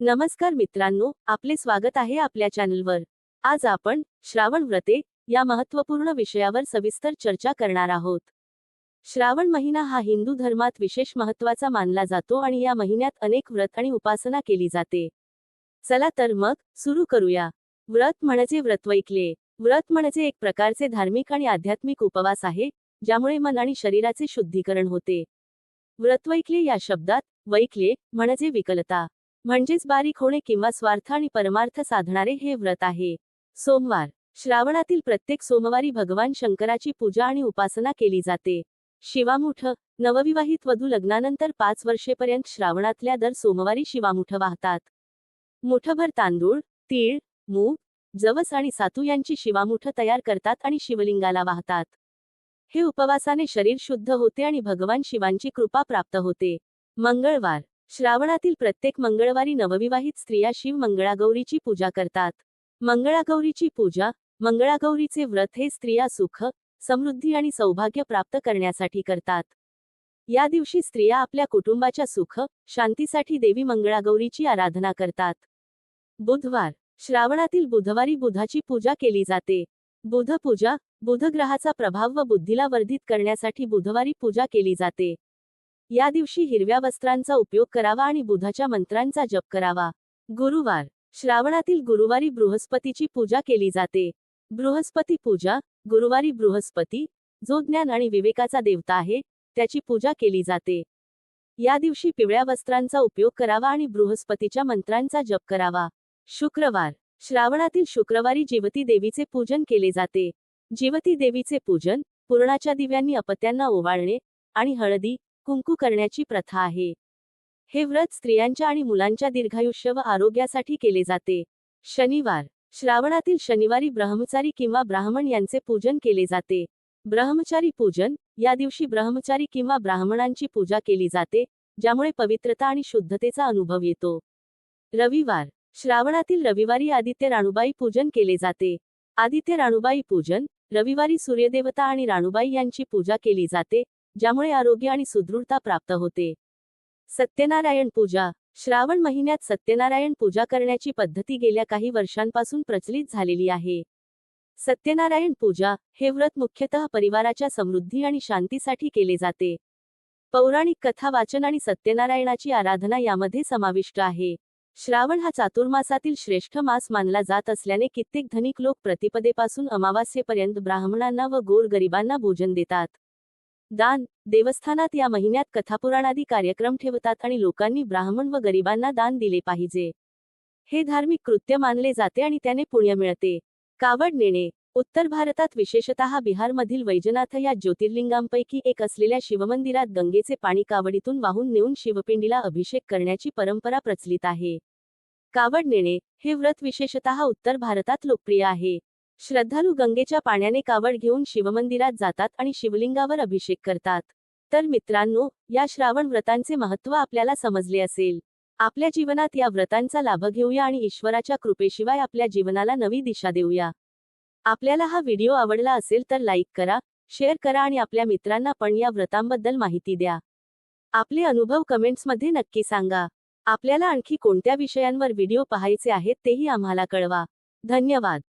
नमस्कार मित्रांनो आपले स्वागत आहे आपल्या चॅनलवर. आज आपण श्रावण व्रते या महत्त्वपूर्ण विषयावर सविस्तर चर्चा करणार आहोत. श्रावण महिना हा हिंदू धर्मात विशेष महत्त्वाचा मानला जातो आणि या महिन्यात अनेक व्रत आणि उपासना केली जाते. चला तर मग सुरू करूया. व्रत म्हणजे व्रतवैकले व्रत म्हणजे एक प्रकारचे धार्मिक आणि आध्यात्मिक उपवास आहे ज्यामुळे मन आणि शरीराचे शुद्धीकरण होते. व्रतवैकले या शब्दात वैकले म्हणजे विकलता. म्हणजेच बारीक होणे किंवा स्वार्थ आणि परमार्थ साधणारे हे व्रत आहे. सोमवार. श्रावणातील प्रत्येक सोमवारी भगवान शंकराची पूजा आणि उपासना केली जाते. शिवामुठ. नवविवाहित वधू लग्नानंतर पाच वर्षेपर्यंत श्रावणातल्या दर सोमवारी शिवामुठ वाहतात. मुठभर तांदूळ तीळ मूग जवस आणि सातू यांची शिवामुठ तयार करतात आणि शिवलिंगाला वाहतात. हे उपवासाने शरीर शुद्ध होते आणि भगवान शिवांची कृपा प्राप्त होते. मंगळवार. श्रावणातील प्रत्येक मंगळवारी नवविवाहित स्त्रिया शिव मंगळागौरीची पूजा करतात. मंगळागौरीची पूजा मंगळागौरीचे व्रत हे स्त्रिया सुख समृद्धी आणि सौभाग्य प्राप्त करण्यासाठी करतात. या दिवशी स्त्रिया आपल्या कुटुंबाच्या सुख शांतीसाठी देवी मंगळागौरीची आराधना करतात. बुधवार श्रावणातील बुधवारी बुधाची पूजा केली जाते. बुध पूजा बुध ग्रहाचा प्रभाव व बुद्धीला वर्धित करण्यासाठी बुधवारी पूजा केली जाते. या दिवशी हिरव्या वस्त्रांचा उपयोग करावा आणि बुधाच्या मंत्रांचा जप करावा. गुरुवार. श्रावणातील गुरुवारी बृहस्पतीची पूजा केली जाते. बृहस्पती पूजा गुरुवारी बृहस्पती जो ज्ञान आणि विवेकाचा देवता आहे त्याची पूजा केली जाते. या दिवशी पिवळ्या वस्त्रांचा उपयोग करावा आणि बृहस्पतीच्या मंत्रांचा जप करावा. शुक्रवार. श्रावणातील शुक्रवारी जीवती देवीचे पूजन केले जाते. जीवती देवीचे पूजन पूर्णाच्या दिव्यांनी अपत्यांना ओवाळणे आणि हळदी कुंकू करण्याची प्रथा आहे. हे व्रत स्त्रियांच्या आणि मुलांच्या दीर्घायुष्य व आरोग्यासाठी केले जाते. शनिवार. श्रावणातील शनिवारी ब्रह्मचारी किंवा ब्राह्मण यांचे पूजन केले जाते. ब्रह्मचारी पूजन. या दिवशी ब्रह्मचारी किंवा ब्राह्मणांची पूजा केली जाते ज्यामुळे पवित्रता आणि शुद्धतेचा अनुभव येतो. रविवार. श्रावणातील रविवारी आदित्य राणूबाई पूजन केले जाते. आदित्य राणूबाई पूजन. रविवारी सूर्यदेवता आणि राणूबाई यांची पूजा केली जाते ज्यामुळे आरोग्य आणि सुदृढता प्राप्त होते. सत्यनारायण पूजा. श्रावण महिन्यात सत्यनारायण पूजा करण्याची पद्धती गेल्या काही वर्षांपासून प्रचलित झालेली आहे. सत्यनारायण पूजा हे व्रत मुख्यतः परिवाराच्या समृद्धी आणि शांतीसाठी केले जाते. पौराणिक कथा वाचन आणि सत्यनारायणाची आराधना यामध्ये समाविष्ट आहे. श्रावण हा चातुर्मासातील श्रेष्ठ मास मानला जात असल्याने कित्येक धनिक लोक प्रतिपदेपासून अमावास्येपर्यंत ब्राह्मणांना व गोर गरिबांना भोजन देतात. दान देवस्थानात या महिन्यात कथापुराणादी कार्यक्रम ठेवतात आणि लोकांनी ब्राह्मण व गरिबांना दान दिले पाहिजे. हे धार्मिक कृत्य मानले जाते आणि त्याने पुण्य मिळते. कावड नेणे उत्तर भारतात विशेषतः बिहारमधील वैजनाथ या ज्योतिर्लिंगांपैकी एक असलेल्या शिवमंदिरात गंगेचे पाणी कावडीतून वाहून नेऊन शिवपिंडीला अभिषेक करण्याची परंपरा प्रचलित आहे. कावड नेणे हे व्रत विशेषतः उत्तर भारतात लोकप्रिय आहे. श्रद्धालू गंगेच्या पाण्याने कावड घेऊन शिवमंदिरात जातात आणि शिवलिंगावर अभिषेक करतात. तर मित्रांनो या श्रावण व्रतांचे महत्त्व आपल्याला समजले असेल. आपल्या जीवनात या व्रतांचा लाभ घेऊया आणि ईश्वराच्या कृपेशिवाय आपल्या जीवनाला नवी दिशा देऊया. आपल्याला हा व्हिडिओ आवडला असेल तर लाईक करा शेअर करा आणि आपल्या मित्रांना पण या व्रतांबद्दल माहिती द्या. आपले अनुभव कमेंट्समध्ये नक्की सांगा. आपल्याला आणखी कोणत्या विषयांवर व्हिडिओ पाहायचे आहेत तेही आम्हाला कळवा. धन्यवाद.